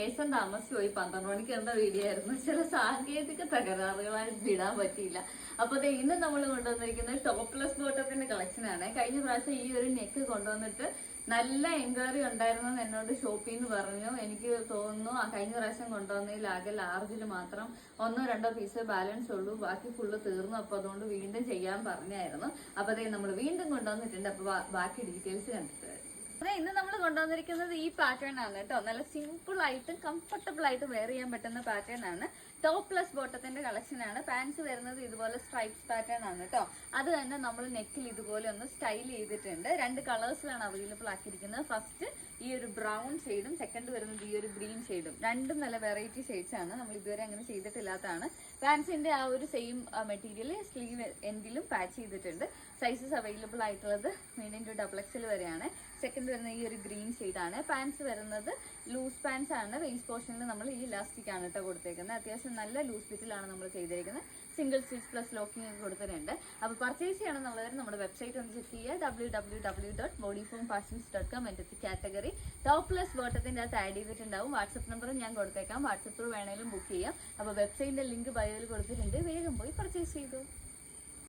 ലേശം താമസിച്ചുപോയി. പന്ത്രണ്ട് മണിക്ക് എന്താ വീഡിയോ ആയിരുന്നു? ചില സാങ്കേതിക തകരാറുകളായിട്ട് വിടാൻ പറ്റിയില്ല. അപ്പൊ ദേ ഇന്ന് നമ്മൾ കൊണ്ടുവന്നിരിക്കുന്നത് ടോപ്ലെസ് ബോട്ടത്തിന്റെ കളക്ഷൻ ആണ്. കഴിഞ്ഞ പ്രാവശ്യം ഈ ഒരു നെക്ക് കൊണ്ടുവന്നിട്ട് നല്ല എൻക്വയറി ഉണ്ടായിരുന്നു എന്നോട് ഷോപ്പിൽ നിന്ന് പറഞ്ഞു. എനിക്ക് തോന്നുന്നു ആ കഴിഞ്ഞ പ്രാവശ്യം കൊണ്ടുവന്നതിൽ ആകെ ലാർജിൽ മാത്രം ഒന്നോ രണ്ടോ പീസ് ബാലൻസ് ഉള്ളൂ. ബാക്കി ഫുള്ള് തീർന്നു. അപ്പൊ അതുകൊണ്ട് വീണ്ടും ചെയ്യാൻ പറഞ്ഞായിരുന്നു. അപ്പൊ അതേ നമ്മൾ വീണ്ടും കൊണ്ടുവന്നിട്ടുണ്ട്. അപ്പൊ ബാക്കി ഡീറ്റെയിൽസ് കണ്ടിട്ട് ഇന്ന് നമ്മൾ കൊണ്ടുവന്നിരിക്കുന്നത് ഈ പാറ്റേൺ ആണ് കേട്ടോ. നല്ല സിമ്പിൾ ആയിട്ടും കംഫർട്ടബിൾ ആയിട്ട് വെയർ ചെയ്യാൻ പറ്റുന്ന പാറ്റേൺ ആണ്. ടോപ്പ് പ്ലസ് ബോട്ടത്തിന്റെ കളക്ഷൻ ആണ്. പാൻസ് വരുന്നത് ഇതുപോലെ സ്ട്രൈപ്സ് പാറ്റേൺ ആണ് കേട്ടോ. അത് തന്നെ നമ്മൾ നെക്കിൽ ഇതുപോലെ ഒന്ന് സ്റ്റൈൽ ചെയ്തിട്ടുണ്ട്. രണ്ട് കളേഴ്സിലാണ് അവൈലബിൾ ആക്കിയിരിക്കുന്നത്. ഫസ്റ്റ് ഈ ഒരു ബ്രൗൺ ഷെയ്ഡും സെക്കൻഡ് വരുന്നത് ഈ ഒരു ഗ്രീൻ ഷെയ്ഡും രണ്ടും നല്ല വെറൈറ്റി ഷെയ്ഡ്സ് ആണ്. നമ്മൾ ഇതുവരെ അങ്ങനെ ചെയ്തിട്ടില്ലാത്തതാണ്. പാൻസിന്റെ ആ ഒരു സെയിം മെറ്റീരിയൽ സ്ലീവ് എൻഡിലും പാച്ച് ചെയ്തിട്ടുണ്ട്. സൈസസ് അവൈലബിൾ ആയിട്ടുള്ളത് മീഡിയം ടു ഡബിൾ എക്സൽ വരെയാണ്. സെക്കൻഡ് വരുന്നത് ഈ ഒരു ഗ്രീൻ ആണ് പാൻസ് വരുന്നത് ലൂസ് പാൻസ് ആണ്. വേസ്റ്റ് പോർഷനിൽ നമ്മൾ ഈ ഇലാസ്റ്റിക് ആണ് കേട്ടോ കൊടുത്തേക്കുന്നത്. അത്യാവശ്യം നല്ല ലൂസ് ഫിറ്റിലാണ് നമ്മൾ ചെയ്തിരിക്കുന്നത് സിംഗിൾ സ്റ്റിച്ച് പ്ലസ് ലോക്കിംഗ് ഒക്കെ കൊടുത്തിട്ടുണ്ട്. അപ്പോൾ പർച്ചേസ് ചെയ്യണമെന്നുള്ളവർ നമ്മുടെ വെബ്സൈറ്റ് ഒന്ന് ചെക്ക് ചെയ്യുക. W W W dot body form fashions dot com എന്റെ കാറ്റഗറി ടോപ്പ് പ്ലസ് ബോട്ടത്തിന്റെ അകത്ത് ആഡ് ചെയ്തിട്ടുണ്ടാവും. വാട്സപ്പ് നമ്പറും ഞാൻ കൊടുത്തേക്കാം. വാട്സപ്പ് ത്രൂ വേണേലും ബുക്ക് ചെയ്യാം. അപ്പോൾ വെബ്സൈറ്റിന്റെ ലിങ്ക് ബയോയിൽ കൊടുത്തിട്ടുണ്ട്. വേഗം പോയി പർച്ചേസ് ചെയ്തു.